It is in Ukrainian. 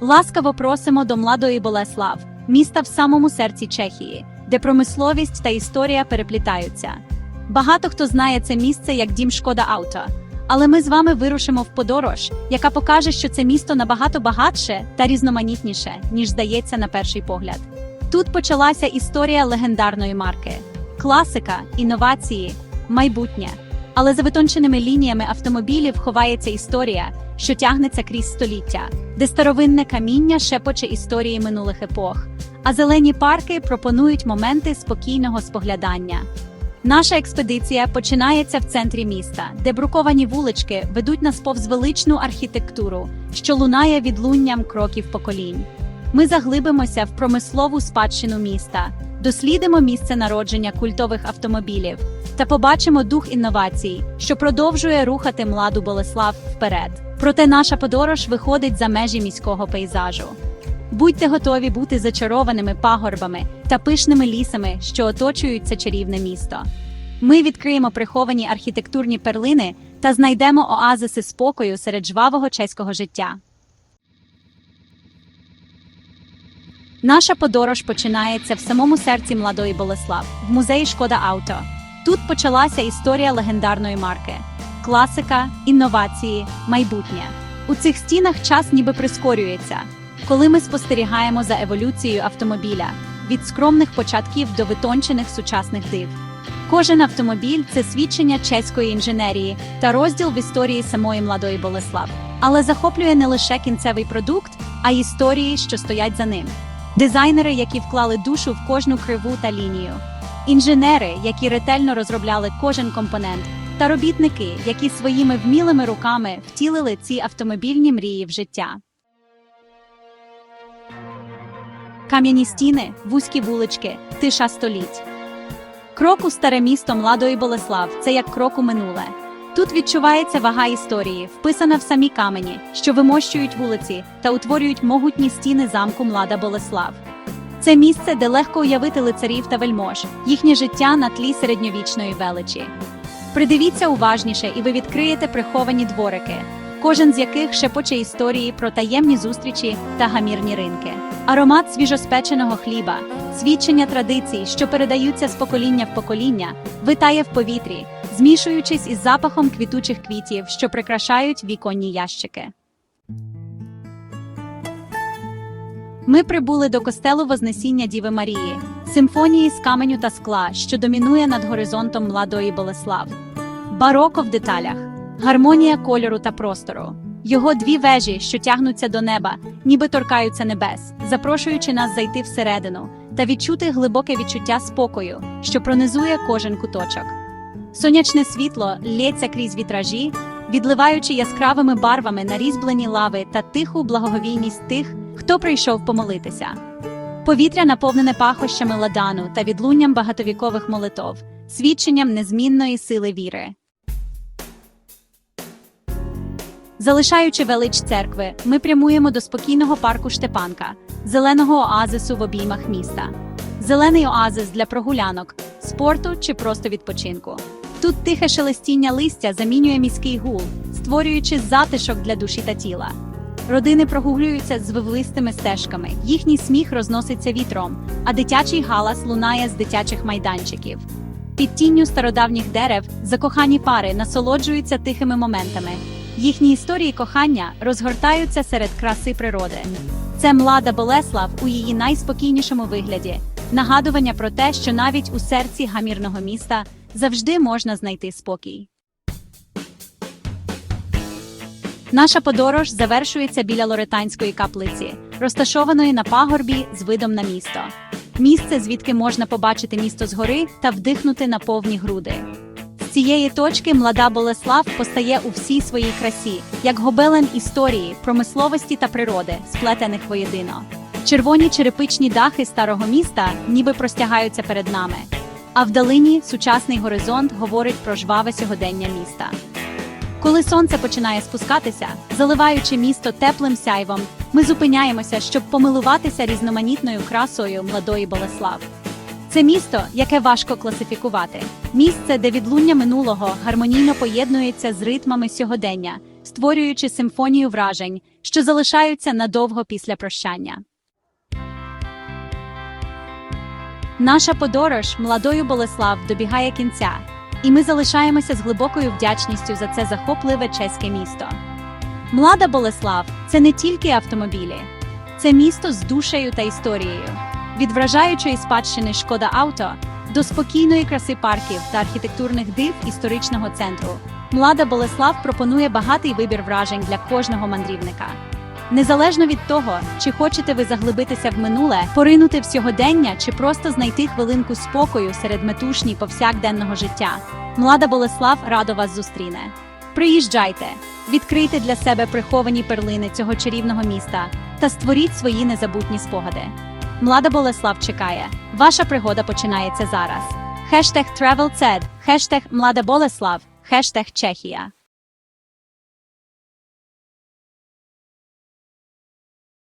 Ласкаво просимо до Младої Болеслав, міста в самому серці Чехії, де промисловість та історія переплітаються. Багато хто знає це місце як дім Шкода Ауто, але ми з вами вирушимо в подорож, яка покаже, що це місто набагато багатше та різноманітніше, ніж здається на перший погляд. Тут почалася історія легендарної марки, класика, інновації, майбутнє. Але за витонченими лініями автомобілів ховається історія, що тягнеться крізь століття, де старовинне каміння шепоче історії минулих епох, а зелені парки пропонують моменти спокійного споглядання. Наша експедиція починається в центрі міста, де бруковані вулички ведуть нас повз величну архітектуру, що лунає відлунням кроків поколінь. Ми заглибимося в промислову спадщину міста, дослідимо місце народження культових автомобілів та побачимо дух інновацій, що продовжує рухати младу Болеслав вперед. Проте наша подорож виходить за межі міського пейзажу. Будьте готові бути зачарованими пагорбами та пишними лісами, що оточують це чарівне місто. Ми відкриємо приховані архітектурні перлини та знайдемо оазиси спокою серед жвавого чеського життя. Наша подорож починається в самому серці Младої Болеслав, в музеї Шкода Ауто. Тут почалася історія легендарної марки: класика, інновації, майбутнє. У цих стінах час ніби прискорюється, коли ми спостерігаємо за еволюцією автомобіля від скромних початків до витончених сучасних див. Кожен автомобіль це свідчення чеської інженерії та розділ в історії самої младої Болеслав. Але захоплює не лише кінцевий продукт, а й історії, що стоять за ним. Дизайнери, які вклали душу в кожну криву та лінію, інженери, які ретельно розробляли кожен компонент, та робітники, які своїми вмілими руками втілили ці автомобільні мрії в життя. Кам'яні стіни, вузькі вулички, тиша століть. Крок у старе місто Младої Болеслав це як крок у минуле. Тут відчувається вага історії, вписана в самі камені, що вимощують вулиці та утворюють могутні стіни замку Млада Болеслав. Це місце, де легко уявити лицарів та вельмож, їхнє життя на тлі середньовічної величі. Придивіться уважніше, і ви відкриєте приховані дворики, кожен з яких шепоче історії про таємні зустрічі та гамірні ринки. Аромат свіжоспеченого хліба, свідчення традицій, що передаються з покоління в покоління, витає в повітрі, змішуючись із запахом квітучих квітів, що прикрашають віконні ящики. Ми прибули до костелу Вознесіння Діви Марії, симфонії з каменю та скла, що домінує над горизонтом младої Болеслав. Бароко в деталях, гармонія кольору та простору. Його дві вежі, що тягнуться до неба, ніби торкаються небес, запрошуючи нас зайти всередину та відчути глибоке відчуття спокою, що пронизує кожен куточок. Сонячне світло лється крізь вітражі, відливаючи яскравими барвами на різьблені лави та тиху благоговійність тих, хто прийшов помолитися. Повітря наповнене пахощами ладану та відлунням багатовікових молитов, свідченням незмінної сили віри. Залишаючи велич церкви, ми прямуємо до спокійного парку Штепанка, зеленого оазису в обіймах міста. Зелений оазис для прогулянок, спорту чи просто відпочинку. Тут тихе шелестіння листя замінює міський гул, створюючи затишок для душі та тіла. Родини прогулюються з вивлистими стежками, їхній сміх розноситься вітром, а дитячий галас лунає з дитячих майданчиків. Під тінню стародавніх дерев закохані пари насолоджуються тихими моментами. Їхні історії кохання розгортаються серед краси природи. Це млада Болеслав у її найспокійнішому вигляді, нагадування про те, що навіть у серці гамірного міста завжди можна знайти спокій. Наша подорож завершується біля Лоретанської каплиці, розташованої на пагорбі з видом на місто. Місце, звідки можна побачити місто згори та вдихнути на повні груди. З цієї точки млада Болеслав постає у всій своїй красі, як гобелен історії, промисловості та природи, сплетених воєдино. Червоні черепичні дахи старого міста ніби простягаються перед нами, а вдалині сучасний горизонт говорить про жваве сьогодення міста. Коли сонце починає спускатися, заливаючи місто теплим сяйвом, ми зупиняємося, щоб помилуватися різноманітною красою младої Болеслав. Це місто, яке важко класифікувати, місце, де відлуння минулого гармонійно поєднується з ритмами сьогодення, створюючи симфонію вражень, що залишаються надовго після прощання. Наша подорож младою Болеслав добігає кінця, і ми залишаємося з глибокою вдячністю за це захопливе чеське місто. Млада Болеслав це не тільки автомобілі, це місто з душею та історією, від вражаючої спадщини шкода авто до спокійної краси парків та архітектурних див історичного центру. Млада Болеслав пропонує багатий вибір вражень для кожного мандрівника. Незалежно від того, чи хочете ви заглибитися в минуле, поринути в сьогодення, чи просто знайти хвилинку спокою серед метушні повсякденного життя, млада Болеслав радо вас зустріне. Приїжджайте, відкрийте для себе приховані перлини цього чарівного міста та створіть свої незабутні спогади. Млада Болеслав чекає. Ваша пригода починається зараз. Хештег TravelCed, хештег Млада Болеслав, хештег Чехія.